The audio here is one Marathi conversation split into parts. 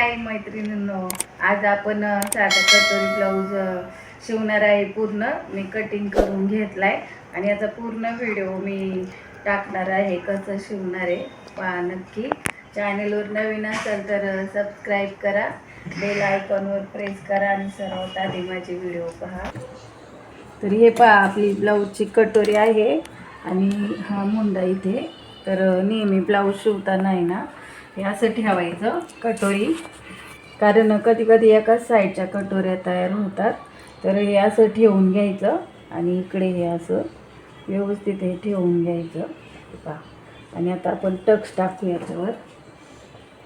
काही मैत्रिणींनो आज आपण साधा कटोरी ब्लाऊज शिवणार आहे पूर्ण. मी कटिंग करून घेतलाय. आणि याचा पूर्ण व्हिडिओ मी टाकणार आहे कसं शिवणार आहे. पहा नक्की. चॅनेलवर नवीन असाल तर सबस्क्राईब करा. बेल आयकॉनवर प्रेस करा आणि सर्वात आधी माझे व्हिडिओ पहा. तर हे पहा आपली ब्लाऊजची कटोरी आहे. आणि हा मुंडा इथे. तर नेहमी ब्लाऊज शिवताना आहे ना हे असं ठेवायचं कटोरी. कारण कधी कधी एकाच साईडच्या कटोऱ्या तयार होतात. तर हे असं ठेवून घ्यायचं आणि इकडे हे असं व्यवस्थित हे ठेवून घ्यायचं. पहा. आणि आता आपण टक्स टाकू याच्यावर.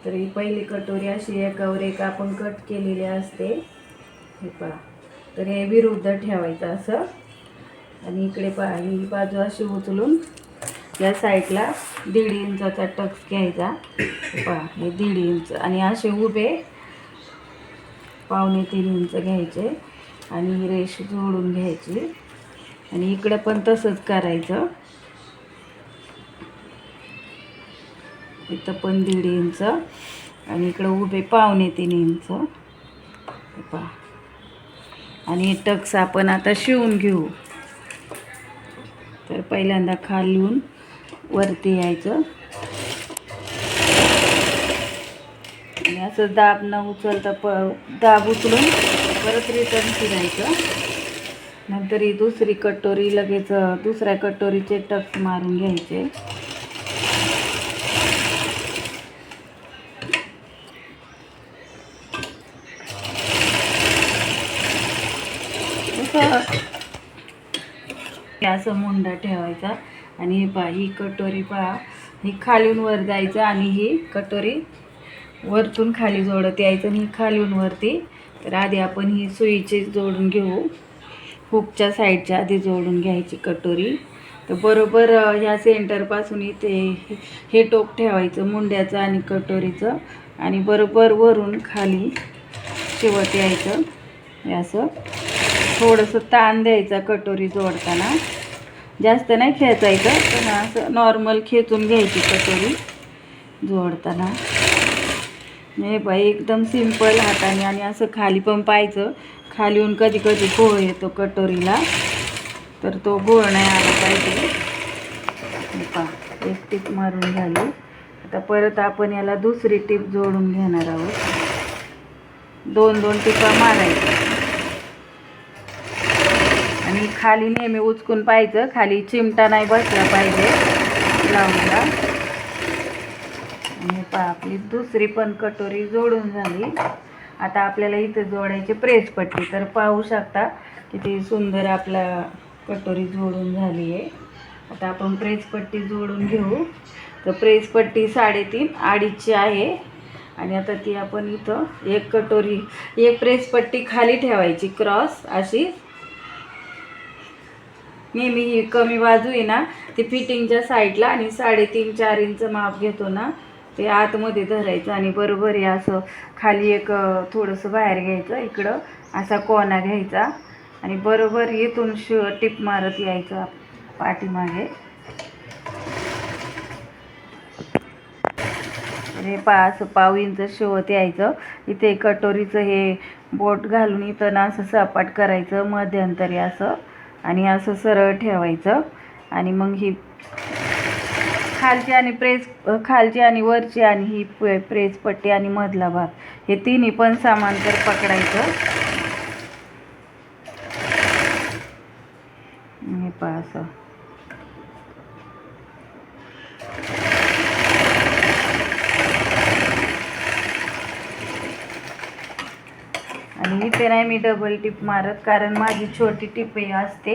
तर ही पहिली कटोरी अशी एकावर एक आपण कट केलेली असते. हे पहा. तर हे विरुद्ध ठेवायचं असं. आणि इकडे पहा ही बाजू अशी उचलून या साईडला दीड इंचाचा टक्स घ्यायचा. हे दीड इंच. आणि असे उभे पावणे तीन इंच घ्यायचे. आणि ही रेष जोडून घ्यायची. आणि इकडं पण तसंच करायचं. इथं पण दीड इंच. आणि इकडं उभे पावणे तीन इंच. पहा. आणि टक्स आपण आता शिवून घेऊ. तर पहिल्यांदा खालून वरती यायचं. आणि असं दाब न उचलता प दाब उचलून परत रिटर्न फिरायचं. नंतर ही दुसरी कटोरी लगेच दुसऱ्या कटोरीचे टक्स मारून घ्यायचे. असं. हे असं मुंडा ठेवायचा. आणि हे पहा ही कटोरी पहा. ही खालून वर जायचं आणि ही कटोरी वरतून खाली जोडत यायचं आणि ही खालून वरती. तर आधी आपण ही सुईची जोडून घेऊ. हुकच्या साईडच्या आधी जोडून घ्यायची कटोरी. तर बरोबर ह्या सेंटरपासून इथे हे- हे टोक ठेवायचं मुंड्याचं आणि कटोरीचं. आणि बरोबर वरून खाली शिवत यायचं. असं थोडंसं ताण द्यायचा कटोरी जोडताना. जास्त नाही खेचायचं पण असं नॉर्मल खेचून घ्यायची कटोरी जोडताना. हे बाई एकदम सिंपल हाताने आणि असं खाली पण पाहायचं. खाली येऊन कधी कधी गोळ येतो कटोरीला. तर तो गोळ नाही आला पाहिजे. पहा एक टीप मारून झाली. आता परत आपण याला दुसरी टीप जोडून घेणार आहोत. दोन दोन टिपा मारायच्या. खाली नेहमी उचकून पाहायचं. खाली चिमटा नाही बसला पाहिजे. ब्लाऊजला आणि पा आपली दुसरी पण कटोरी जोडून झाली. आता आपल्याला इथं जोडायची प्रेस पट्टी तर पाहू शकता किती सुंदर आपला कटोरी जोडून झाली आहे. आता आपण प्रेस पट्टी जोडून घेऊ. तर प्रेस पट्टी साडेतीन अडीचची आहे. आणि आता ती आपण इथं एक कटोरी एक प्रेस पट्टी खाली ठेवायची क्रॉस अशी. नेहमी ही कमी बाजू आहे ना ती फिटिंगच्या साईडला आणि साडेतीन चार इंच माप घेतो ना ते आतमध्ये धरायचं आणि बरोबर आहे असं खाली एक थोडंसं बाहेर घ्यायचं इकडं असा कोना घ्यायचा आणि बरोबर इथून श टिप मारत यायचं पाठीमागे. हे पा असं पाव इंच शिवत यायचं. इथे कटोरीचं हे बोट घालून इथं ना असं सपाट करायचं मध्यंतरी असं. आणि असं सरळ ठेवायचं. आणि मग ही खालची आणि प्रेस खालची आणि वरची आणि ही प्रे प्रेस पट्टी आणि मधला भाग हे तिन्ही पण समांतर पकडायचं. हे पहा असं. इथे नाही मी डबल टिप मारत कारण माझी छोटी टिपही असते.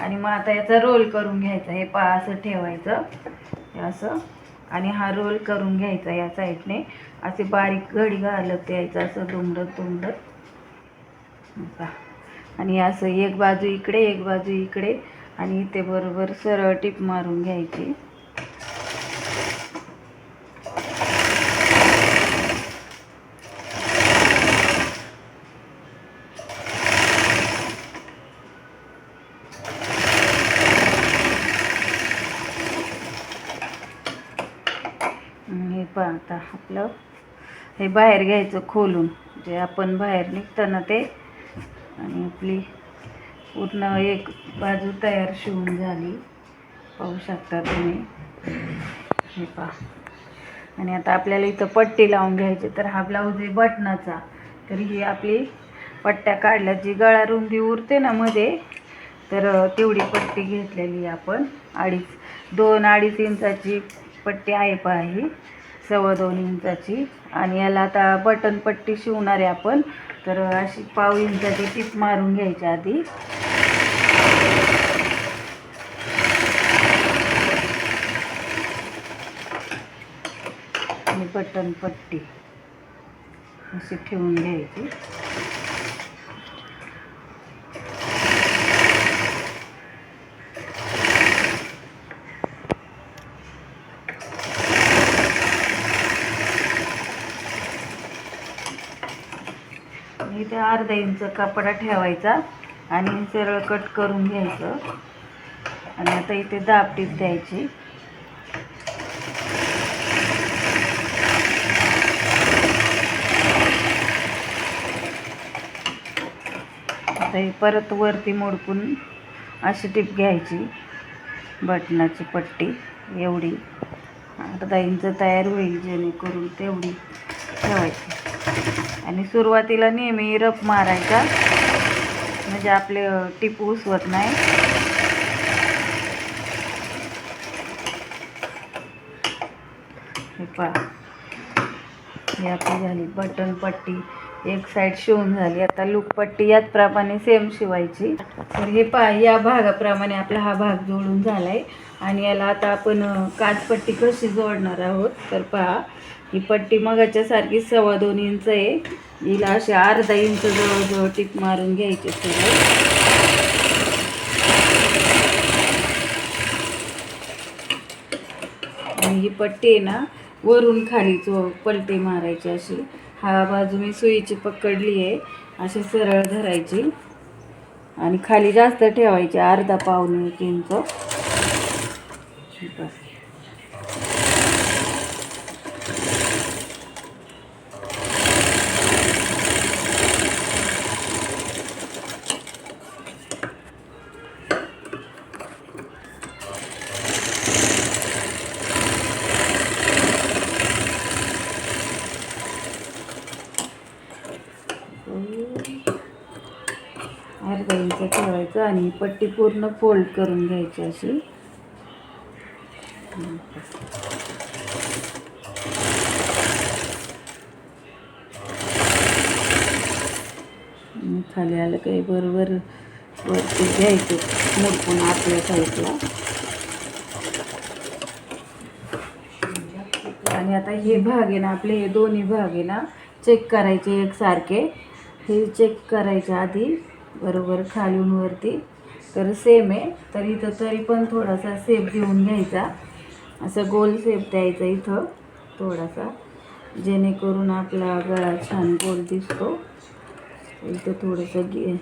आणि मग आता याचा रोल करून घ्यायचा हे पा असं ठेवायचं. असं. आणि हा रोल करून घ्यायचा या साईडने असे बारीक घडी घालत यायचं असं दुमडत दुमडत. आणि असं एक बाजू इकडे एक बाजू इकडे. आणि इथे बरोबर सरळ टिप मारून घ्यायची हे पहा आता आपलं हे बाहेर घ्यायचं खोलून. जे आपण बाहेर निघताना ते. आणि आपली पूर्ण एक बाजू तयार शिवून झाली. पाहू शकता तुम्ही. हे पहा. आणि आता आपल्याला इथं पट्टी लावून घ्यायची. तर हा ब्लाऊज आहे बटनाचा तर ही आपली पट्ट्या काढल्या जी गळा रुंदी उरते ना मध्ये तर तेवढी पट्टी घेतलेली आपण. अडीच दोन अडीच इंचाची पट्टी आहे पहा ही. सव्वा दोन इंचाची. आणि याला आता बटन पट्टी शिवणार आहे आपण. तर अशी पाव इंचाची टीप मारून घ्यायची आधी. आणि बटन पट्टी अशी ठेवून घ्यायची इथे अर्धा इंच कपडा ठेवायचा आणि सरळ कट करून घ्यायचं. आणि आता इथे दाब द्यायची. आता परत वरती मोडकून अशी टीप घ्यायची. बटनाची पट्टी एवढी. अर्धा इंच तयार होईल जेणेकरून तेवढी ठेवायची. आणि सुरुवातीला नेहमी रफ मारायचा. म्हणजे आपले अ, टीप उसवत नाही. हे पहा. ही आपली झाली बटन पट्टी. एक साईड शिवून झाली. आता लूक पट्टी याच प्रमाणे सेम शिवायची. तर हे पहा या भागाप्रमाणे आपला हा भाग जोडून झाला आहे आणि याला आता आपण काचपट्टी कशी जोडणार आहोत तर पहा. ही पट्टी मगाच्यासारखी सव्वा दोन इंच आहे. हिला असे अर्धा इंच जवळजवळ टीप मारून घ्यायचे सगळं. आणि ही पट्टी आहे ना वरून खाली चो पलटी मारायची अशी. हा बाजू मी सुईची पकडली आहे. अशी सरळ धरायची. आणि खाली जास्त ठेवायची अर्धा पावणे एक इंच बस. अर्धा इंच ठेवायचं आणि ही पट्टी पूर्ण फोल्ड करून घ्यायची अशी. खाली आलं काही बरोबर वरती घ्यायचं मोडपून आपल्या साईडला आणि आता हे भाग आहे ना आपले हे दोन्ही भाग आहे ना चेक करायचे एकसारखे. हे चेक करायच्या आधी बरोबर खालून वरती तर सेम आहे. तर इथं तरी पण थोडासा सेप देऊन घ्यायचा. असं गोल सेप द्यायचा इथं थोडासा. जेणेकरून आपला गळा छान गोल दिसतो. इथं थोडंसं गे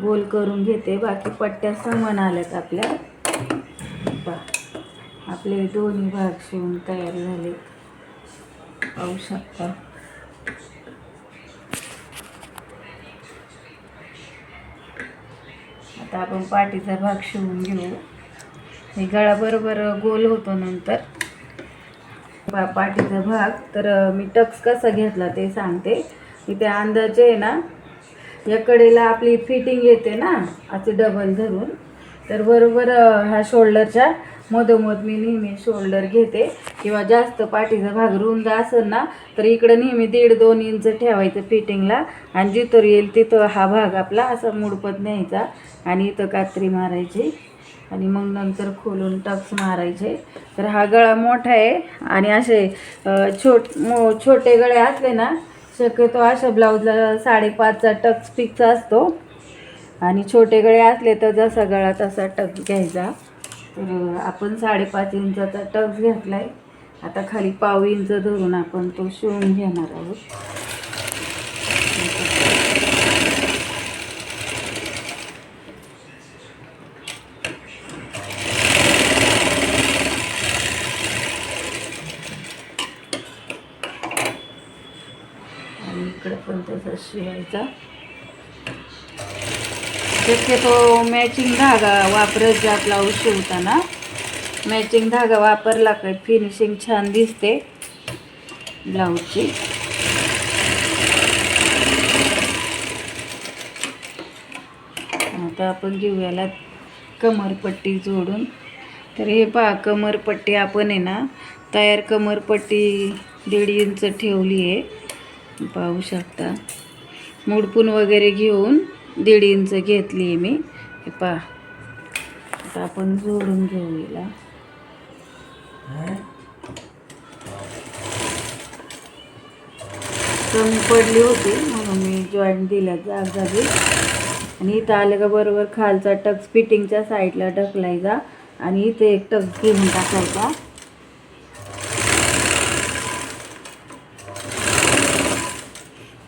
गोल करून घेते. बाकी पट्ट्या समान आल्यात आपल्या. बा आपले दोन्ही भाग शिवून तयार झाले पाहू शकता. आता आपण पाठीचा भाग शिवून घेऊ. हे गळा बरोबर गोल होतो नंतर. पा पाठीचा भाग. तर मी टक्स कसा घेतला ते सांगते. इथे अंदाजे आहे ना या कडेला आपली फिटिंग येते ना असे डबल धरून. तर बरोबर ह्या शोल्डरच्या मधोमध मी नेहमी शोल्डर घेते. किंवा जास्त पाठीचा भाग रुंद असेल ना तर इकडं नेहमी दीड दोन इंच ठेवायचं फिटिंगला आणि जिथं येईल तिथं हा भाग आपला असा मुडपत न्यायचा. आणि इथं कात्री मारायची. आणि मग नंतर खोलून टक्स मारायचे. तर हा गळा मोठा आहे. आणि असे छोट मो छोटे गळे असले ना शक्यतो अशा ब्लाऊजला साडेपाचचा टक्स फिक्स असतो. आणि छोटे गळे असले तर जसा गळा तसा टक्स घ्यायचा. तर आपण साडेपाच इंचाचा टक्स घेतला आहे आता खाली पाव इंच धरून आपण तो शिवून घेणार आहोत. इकडे पण तसंच शिवायचा. शक्यतो मॅचिंग धागा वापरत जा ब्लाऊज शिवताना मॅचिंग धागा वापरला काय फिनिशिंग छान दिसते. ब्लाऊजची आता आपण घेऊयाला कमरपट्टी जोडून. तर हे पहा कमरपट्टी आपण आहे ना तयार कमरपट्टी दीड इंच ठेवली आहे. पाहू शकता. मुडपून वगैरे घेऊन दीड इंच घेतली आहे मी. हे पहा. आता आपण जोडून घेऊ याला कमी पडली होती म्हणून मी जॉईंट जाग जागी. आणि इथं आलं का बरोबर खालचा टक्स फिटिंगच्या साईडला ढकलायचा आणि इथे एक टक्स घेऊन टाकायचा.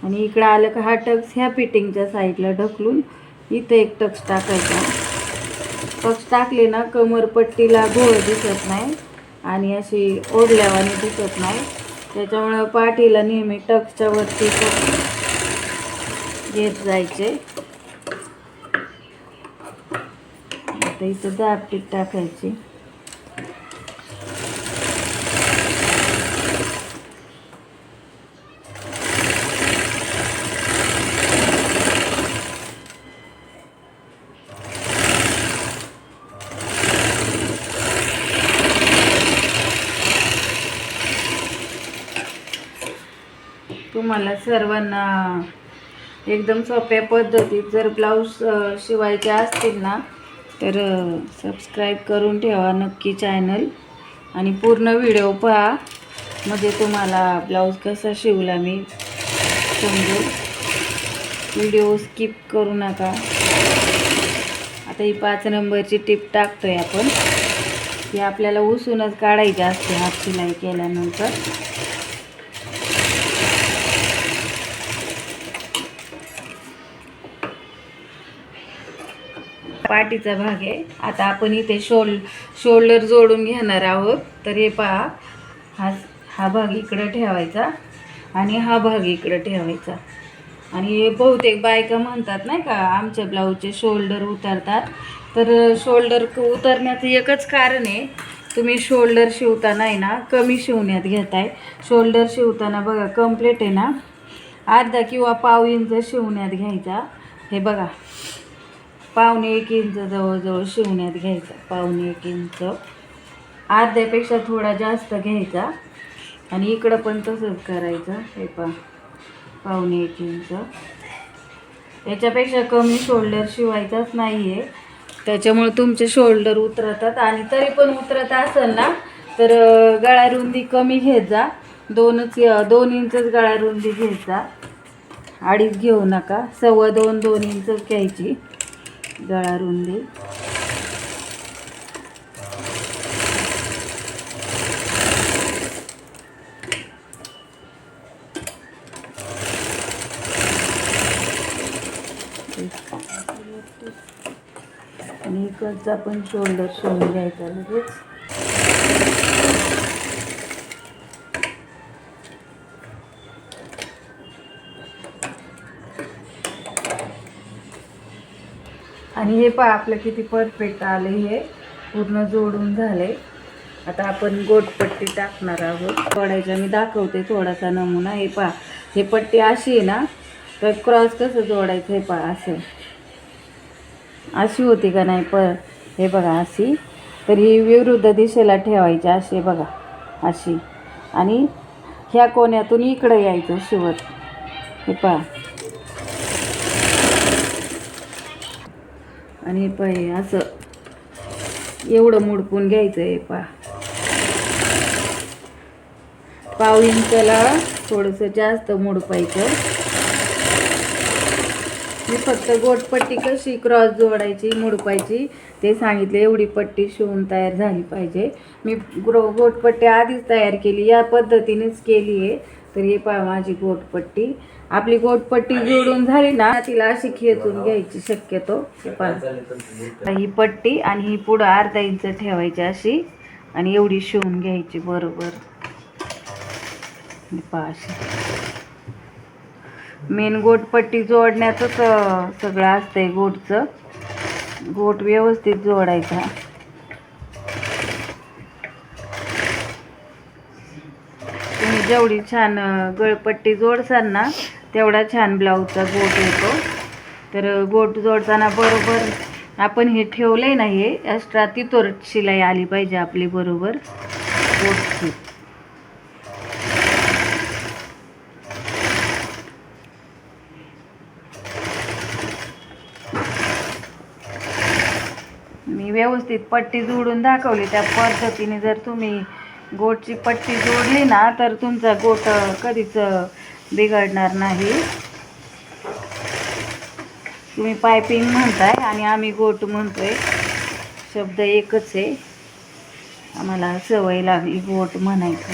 आणि इकडं आलं का हा टक्स ह्या फिटिंगच्या साईडला ढकलून इथं एक टक्स टाकायचा. टक्स टाकले ना कमरपट्टीला घोळ दिसत नाही आणि अशी ओढल्यावानी दिसत नाही. त्याच्यामुळं पाठीला नेहमी टक्सच्या वरती घेत जायचे. आता इथं दाबटीत टाकायची. तुम्हाला सर्वांना एकदम सोप्या पद्धतीत जर ब्लाऊज शिवायचे असतील ना तर सबस्क्राईब करून ठेवा नक्की चॅनल आणि पूर्ण व्हिडिओ पहा म्हणजे तुम्हाला ब्लाऊज कसा शिवला मी समजेल व्हिडिओ स्किप करू नका. आता ही पाच नंबरची टिप टाकतोय आपण. ही आपल्याला उसूनच काढायची असते हात शिलाई केल्यानंतर. पाठीचा भाग आहे. आता आपण इथे शोल शोल्डर जोडून घेणार आहोत. तर हे पहा. हा हा भाग इकडं ठेवायचा आणि हा भाग इकडं ठेवायचा. आणि बहुतेक बायका म्हणतात नाही का आमच्या ब्लाऊजचे शोल्डर उतरतात. तर शोल्डर उतरण्याचं एकच कारण आहे तुम्ही शोल्डर शिवताना आहे ना कमी शिवण्यात घेताय. शोल्डर शिवताना बघा कंप्लीट आहे ना. अर्धा किंवा पाव इंच शिवण्यात घ्यायचा. हे बघा. पावणे एक इंच जवळजवळ शिवण्यात घ्यायचा. पावणे एक इंच. अर्ध्यापेक्षा थोडा जास्त घ्यायचा. आणि इकडं पण तसंच करायचं. हे पा पावणे एक इंच. याच्यापेक्षा कमी शोल्डर शिवायचाच नाही आहे त्याच्यामुळे तुमचे शोल्डर उतरतात. आणि तरी पण उतरत असेल ना तर अं, गळा रुंदी कमी घेत जा दोनच दोन इंचच गळा रुंदी घेत जा अडीच घेऊ नका. सव्वा दोन दोन इंचच घ्यायची. रुंदी. आणि इकडचा पण शोल्डर शिवून घ्यायचा लगेच. आणि हे पहा आपलं किती परफेक्ट आले हे. पूर्ण जोडून झाले आता आपण गोटपट्टी टाकणार आहोत. थोड्याच्या मी दाखवते थोडासा नमुना. हे पहा हे पट्टी अशी आहे ना तर क्रॉस कसं जोडायचं हे पहा असं. अशी होती का नाही प हे बघा अशी. तर ही विरुद्ध दिशेला ठेवायची अशी बघा अशी. आणि ह्या कोण्यातून इकडं यायचं शिवत हे पहा. आणि पाय असं एवढं मुडपून घ्यायचं हे पहा. पाव इंचाला थोडंसं जास्त मुडपायचं. मी फक्त गोटपट्टी कशी क्रॉस जोडायची मुडपायची ते सांगितले. एवढी पट्टी शिवून तयार झाली पाहिजे. मी ग्रो गोटपट्टी आधीच तयार केली या पद्धतीनेच केली आहे तर हे पहा माझी गोटपट्टी आपली गोटपट्टी जोडून झाली ना तिला अशी खेचून घ्यायची शक्यतो. हे ही पट्टी आणि ही पुढं अर्धा इंच ठेवायची अशी आणि एवढी शिवून घ्यायची बरोबर. मेन गोटपट्टी जोडण्याचंच सगळं असतंय गोटचं. गोट व्यवस्थित जोडायचा. तुम्ही जेवढी छान गळपट्टी जोडसाल ना तेवढा छान ब्लाऊजचा गोट येतो. तर गोट जोडताना बरोबर आपण हे ठेवलंय ना हे एक्स्ट्रा तिथोर शिलाई आली पाहिजे आपली बरोबर. गोटची मी व्यवस्थित पट्टी जोडून दाखवली. त्या पद्धतीने जर तुम्ही गोटची पट्टी जोडली ना तर तुमचा गोट कधीच बिघडणार नाही. तुम्ही पायपिंग म्हणताय आणि आम्ही गोट म्हणतोय. शब्द एकच आहे. आम्हाला सवय लागली गोट म्हणायचं.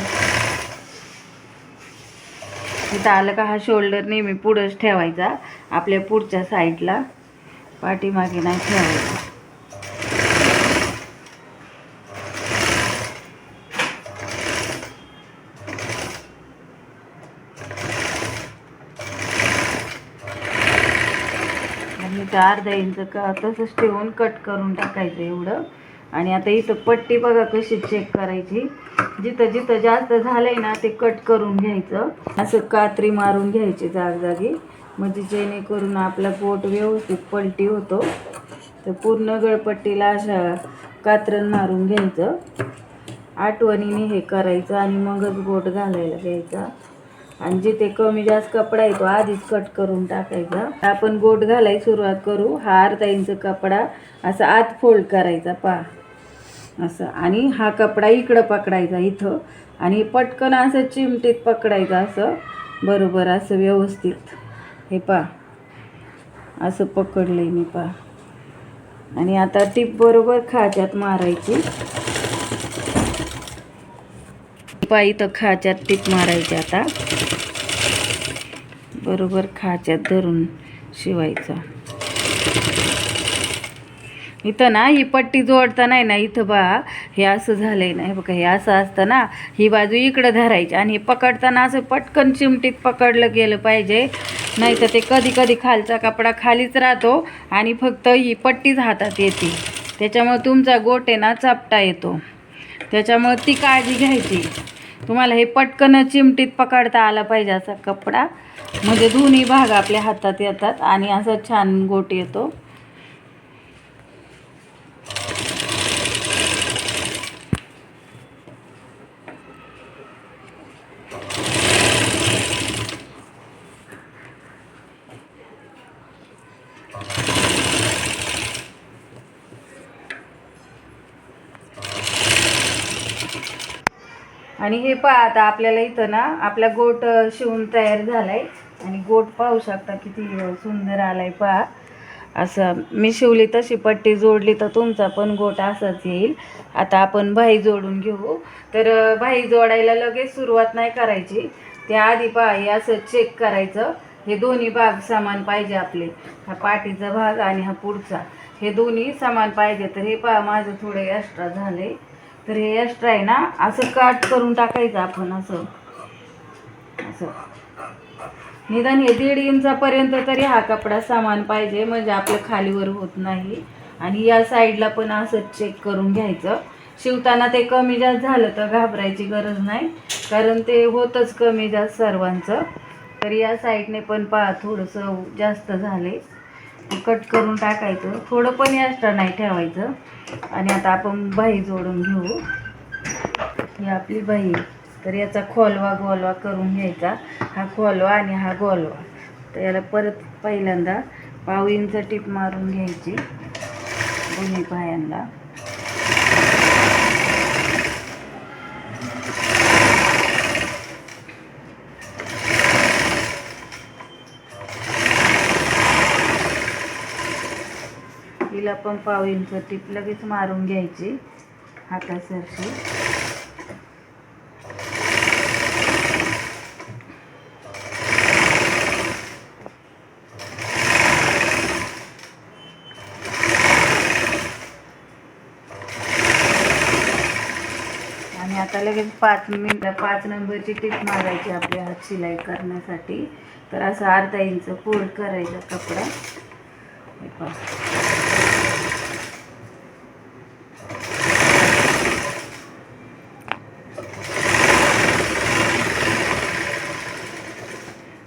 इथं आलं का हा शोल्डर नेहमी पुढंच ठेवायचा. आपल्या पुढच्या साईडला पाठीमागे नाही ठेवायचा. अर्धा इंच का? तसंच ठेवून कट करून टाकायचं एवढं. आणि आता इथं पट्टी बघा कशी चेक करायची. जिथं जिथं जास्त झालंय ना ते कट करून घ्यायचं. असं कात्री मारून घ्यायची जागजागी म्हणजे जेणेकरून आपला बोट व्यवस्थित पलटी होतो. तर पूर्ण गळपट्टीला अशा कात्रण मारून घ्यायचं. आठवणीने हे करायचं आणि मगच बोट घालायला घ्यायचा. आणि जिथे कमी जास्त कपडा आहे तो आधीच कट करून टाकायचा. आपण गोट घालायला सुरुवात करू. हा अर्धा इंच कपडा असा आत फोल्ड करायचा पा असं. आणि हा कपडा इकडं पकडायचा इथं. आणि पटकन असं चिमटीत पकडायचं असं. बरोबर असं व्यवस्थित. हे पा असं पकडलंय मी पा आणि आता टीप बरोबर खाच्यात मारायची. पा इथं खाच्यात टीप मारायची आता. बरोबर खाच्यात धरून शिवायचा. इथं ना ही पट्टी जोडता नाही ना इथं बा हे असं झालंय ना हे बघा हे असं असतं ना ही बाजू इकडं धरायची आणि हे पकडताना असं पटकन चिमटीत पकडलं गेलं पाहिजे. नाही तर ते कधी कधी खालचा कपडा खालीच राहतो आणि फक्त ही पट्टीच हातात येते. त्याच्यामुळे तुमचा गोटे ना चापटा येतो. त्याच्यामुळे ती काळजी घ्यायची. तुम्हाला हे पटकन चिमटीत पकडता आला पाहिजे असा कपडा. म्हणजे दोन्ही भाग आपल्या हातात येतात आणि असं छान गोट येतो. आणि हे पहा आता आपल्याला इथं ना आपला गोट शिवून तयार झाला आहे आणि गोट पाहू शकता किती सुंदर सुंदर आलाय पहा. असं मी शिवली तशी पट्टी जोडली तर तुमचा पण गोट असाच येईल. आता आपण भाई जोडून घेऊ. तर भाई जोडायला लगेच सुरुवात नाही करायची. त्याआधी पहा हे असं चेक करायचं. हे दोन्ही भाग समान पाहिजे आपले. हा पाठीचा भाग आणि हा पुढचा. हे दोन्ही समान पाहिजे. तर हे पहा माझं थोडं एक्स्ट्रा झालंय. तर हे एक्स्ट्रा आहे ना असं काट करून टाकायचं आपण असं. असं. निदान हे दीड इंचापर्यंत तरी हा कपडा सामान पाहिजे म्हणजे आपलं खालीवर होत नाही. आणि या साईडला पण असं चेक करून घ्यायचं. शिवताना ते कमी जास्त झालं तर घाबरायची गरज नाही कारण ते होतच कमी जास्त सर्वांचं. तर या साईडने पण पहा थोडंसं जास्त झाले. कट करून टाकायचं. थोडं पण एक्स्ट्रा नाही ठेवायचं. आणि आता आपण बाही जोडून घेऊ. ही आपली बाही तर याचा खोलवा गोलवा करून घ्यायचा. हा खोलवा आणि हा गोलवा. तर याला परत पहिल्यांदा पाव इंच टीप मारून घ्यायची. दोन्ही पायांना. हिला पण पाव इंच टीप लगेच मारून घ्यायची हातासरशी आणि आता लगेच पाच मिनिट पाच नंबरची टीप मारायची आपल्या हात शिलाई करण्यासाठी. तर असं अर्धा इंच फोल्ड करायचा कपडा हे पहा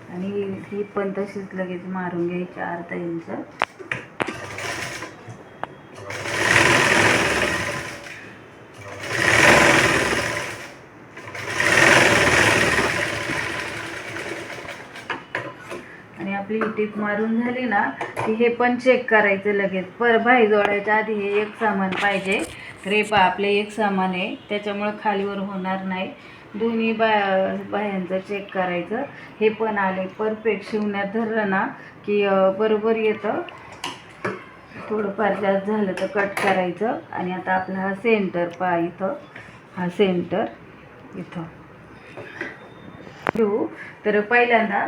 आणि ही पण तशीच लगेच मारून घ्यायची अर्धा इंच. आणि आपली टीप मारून झाली ना की हे पण चेक करायचं लगेच. पर भाई जोडायच्या आधी हे एक सामान पाहिजे. रेपा आपले एक सामान आहे. त्याच्यामुळं खालीवर होणार नाही. दोन्ही बा बाह्यांचं चेक करायचं. हे पण आले. परफेक्ट शिवण्यात धरलं ना की बरोबर येतं. थोडंफार जास्त झालं तर कट करायचं. आणि आता आपला हा सेंटर पा इथं. हा सेंटर इथं. घेऊ तर पहिल्यांदा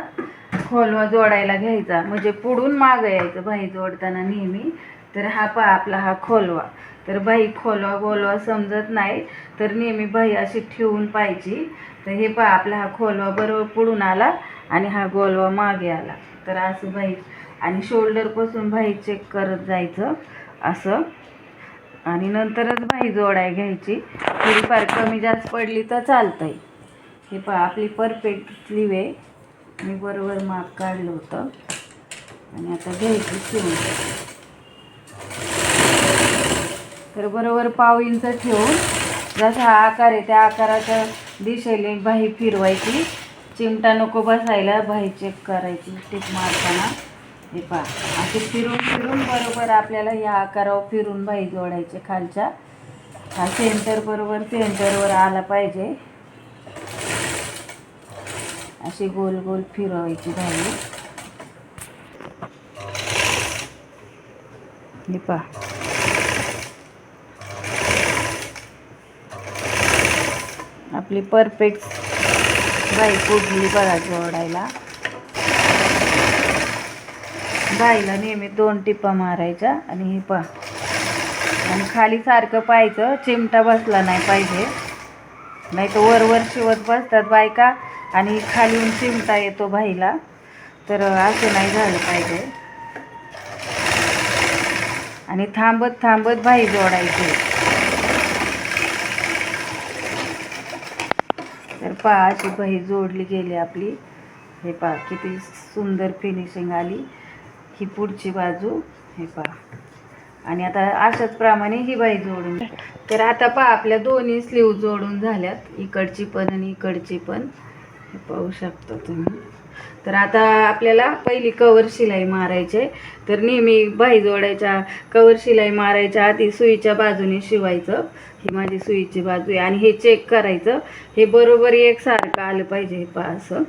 खोलवा जोडायला घ्यायचा. म्हणजे पुढून मागं यायचं बाई जोडताना नेहमी. तर हा पा आपला हा खोलवा. तर बाई खोलवा बोलवा समजत नाही तर नेहमी बाई अशी ठेवून पाहिजे तर हे पा आपला हा खोलवा बरोबर पुढून आला आणि हा गोलवा मागे आला. तर असं बाई आणि शोल्डरपासून बाई चेक करत जायचं असं. आणि नंतरच बाई जोडाय घ्यायची. थोडीफार कमी जास्त पडली तर चालतंय. हे पहा आपली परफेक्ट स्लीव आहे. मी बरोबर माप काढलं होतं. आणि आता घ्यायची शिवून. तर बरोबर पाव इंच ठेवून जसा हा आकार आहे त्या आकाराच्या दिशेने बाही फिरवायची. चिमटा नको बसायला बाही चेक करायची. टीप मारताना. हे पहा. असे फिरून फिरून बरोबर आपल्याला या आकारावर फिरून बाही जोडायचे खालच्या. हा सेंटर बरोबर सेंटरवर आला पाहिजे. अशी गोल गोल फिरवायची भाजी हे पहा. आपली परफेक्ट बाई कुठली पराठी जोडायला बाईला नेहमी दोन टिपा मारायच्या आणि हे पा आणि खाली सारखं पाहायचं चिमटा बसला नाही पाहिजे. नाही तर वर वर शिवत बसतात बायका आणि खालीहून चिमटा येतो बाईला. तर असं नाही झालं पाहिजे. आणि थांबत थांबत बाई जोडायचे. तर पहा अशी बही जोडली गेली आपली. हे पहा किती सुंदर फिनिशिंग आली. ही पुढची बाजू हे पहा. आणि आता अशाच प्रमाणे ही बाई जोडून तर आता पहा आपल्या दोन्ही स्लीव जोडून झाल्यात. इकडची पण आणि इकडची पण. हे पाहू शकता तुम्ही. तर आता आपल्याला पहिली कवर शिलाई मारायचे तर नेहमी बाई जोडायच्या कवर शिलाई मारायच्या आधी सुईच्या बाजूने शिवायचं. ही माझी सुईची बाजू आहे. आणि हे चेक करायचं. हे बरोबर एकसारखं आलं पाहिजे हे पा असं.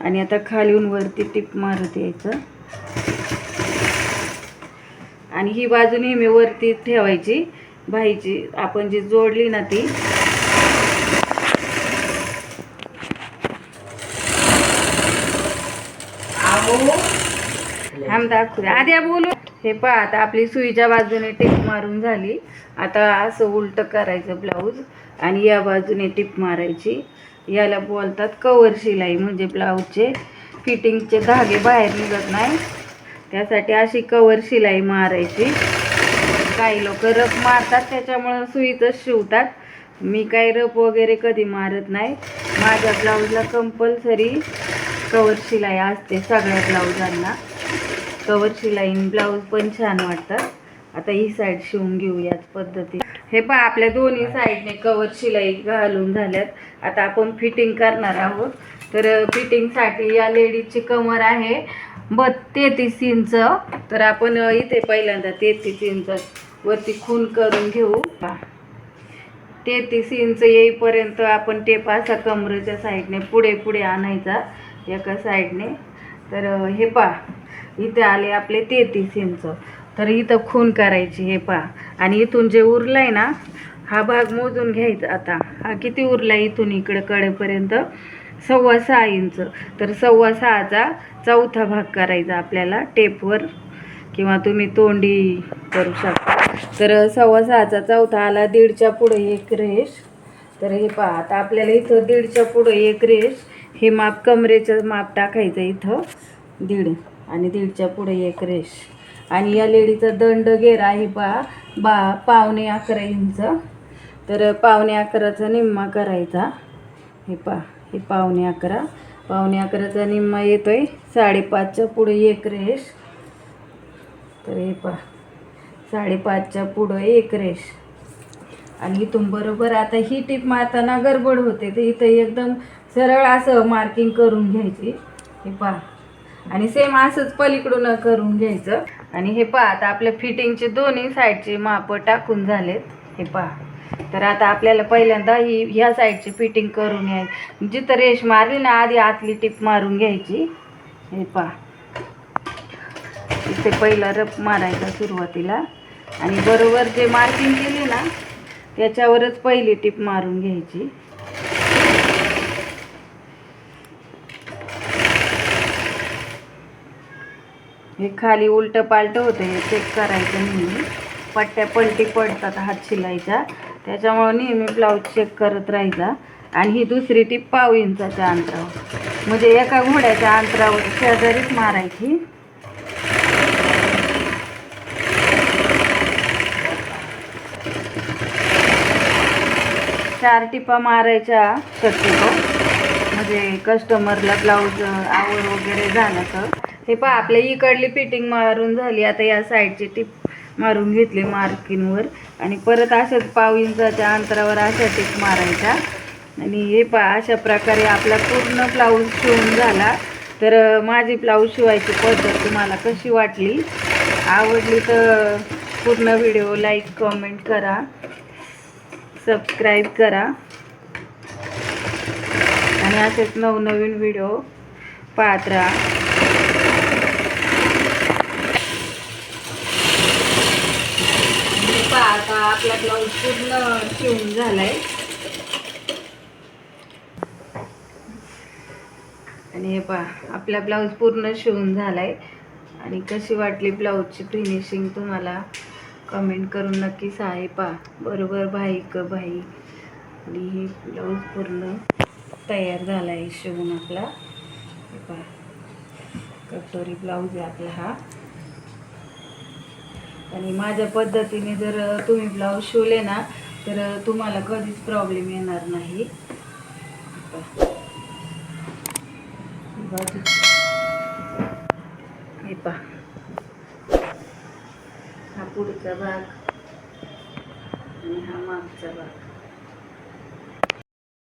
आणि आता खालीहून वरती टिप मारत यायचं. आणि ही बाजू नेहमी वरती ठेवायची. भाईची आपण जी जोडली ना ती थांब दाखवू आधी बोलू. हे पहा आता आपली सुईच्या बाजूने टिप मारून झाली. आता असं उलट करायचं ब्लाऊज आणि या बाजूने टिप मारायची. याला बोलतात कवर शिलाई म्हणजे ब्लाऊजचे फिटिंगचे धागे बाहेर निघत नाही. त्यासाठी अशी कवर शिलाई मारायची. काही लोक रफ मारतात त्याच्यामुळं सुईतच शिवतात. मी काही रफ वगैरे कधी मारत नाही. माझ्या ब्लाऊजला कंपल्सरी कवर शिलाई असते सगळ्या ब्लाऊजांना. कवर शिलाईन ब्लाऊज पण छान वाटतात. आता ही साईड शिवून घेऊ याच पद्धती. हे पहा आपल्या दोन्ही साईडने कवर शिलाई घालून झाल्यात. आता आपण फिटिंग करणार आहोत. तर फिटिंगसाठी या लेडीजची कमर आहे ब तेहतीस इंच. तर आपण इथे पहिल्यांदा तेहतीस इंच वरती खून करून घेऊ. पहा. तेहतीस इंच येईपर्यंत आपण टेप असा कमरेच्या साईडने पुढे पुढे आणायचा एका साईडने. तर हे पहा. इथे आले आपले तेहतीस इंच. तर इथं खून करायची हे पहा. आणि इथून जे उरलाय ना हा भाग मोजून घ्यायचा आता. हा किती उरला इथून इकडे कडेपर्यंत सव्वा सहा इंच. तर सव्वा सहाचा चौथा भाग करायचा आपल्याला टेपवर. किंवा तुम्ही तोंडी करू शकता. तर सव्वा सहाचा चौथा आला दीडच्या पुढे एक रेश तर हे पहा आता आपल्याला इथं दीडच्या पुढं एक रेश हे माप कमरेचं माप टाकायचं इथं. दीड. आणि दीडच्या पुढे एक रेश आणि या लेडीचा दंड घेरा आहे पा बा पावणे अकरा इंच. तर पावणे अकराचा निम्मा करायचा. हे पा हे पावणे अकरा. पावणे अकराचा निम्मा येतो आहे साडेपाचच्या पुढे एक रेश तर हे पा साडेपाचच्या पुढं एक रेश आणि इथून बरोबर आता ही टीप मारताना गडबड होते. तर इथं एकदम सरळ असं मार्किंग करून घ्यायची. हे पहा आणि सेम असंच पलीकडून करून घ्यायचं. आणि हे पहा आता आपल्या फिटिंगचे दोन्ही साईडचे माप टाकून झालेत. हे पहा. तर आता आपल्याला पहिल्यांदा ही ह्या साईडची फिटिंग करून यायची जिथं रेश मारली ना आधी आतली टिप मारून घ्यायची. हे पहा. इथे पहिला रप मारायचा सुरुवातीला. आणि बरोबर जे मार्किंग केली ना त्याच्यावरच पहिली टिप मारून घ्यायची. हे खाली उलट पालट होतं हे चेक करायचं नेहमी. पट्ट्या पलटी पडतात हात शिलाईच्या. त्याच्यामुळे नेहमी ब्लाऊज चेक करत राहायचा. आणि ही दुसरी टीप पाव इंचाच्या अंतरावर. म्हणजे एका घोड्याच्या अंतरावर शेजारीच मारायची. चार टिपा मारायच्या शक्यतो. म्हणजे कस्टमरला ब्लाऊज आवड वगैरे झालं तर. हे पहा आपल्या इकडली फिटिंग मारून झाली. आता या साईडची टिप मारून घेतली मार्किंगवर आणि परत असंच पाव इंचाच्या अंतरावर अशा टिप मारायच्या. आणि हे पहा अशा प्रकारे आपला पूर्ण ब्लाऊज शिवून झाला. तर माझी ब्लाऊज शिवायची पद्धत तुम्हाला कशी वाटली? आवडली तर पूर्ण व्हिडिओ लाईक कमेंट करा. सबस्क्राईब करा. आणि असेच नवनवीन व्हिडिओ पाहत राहा आणि पहा आता आपला ब्लाऊज पूर्ण शिवून झालाय. आणि हे पहा आपला ब्लाऊज पूर्ण शिवून झालाय. आणि कशी वाटली ब्लाऊजची फिनिशिंग तुम्हाला? कमेंट करून नक्की आहे पहा बरोबर भाई क भाई आणि ही ब्लाऊज पूर्ण तयार झाला आहे शिवून आपला. हे पहा कटोरी ब्लाऊज आहे आपला हा. आणि माझ्या पद्धतीने जर तुम्ही ब्लाऊज शिवले ना तर तुम्हाला कधीच प्रॉब्लेम येणार नाही. हे पहा. हे पहा. हा पुढचा भाग. आणि हा मागचा भाग.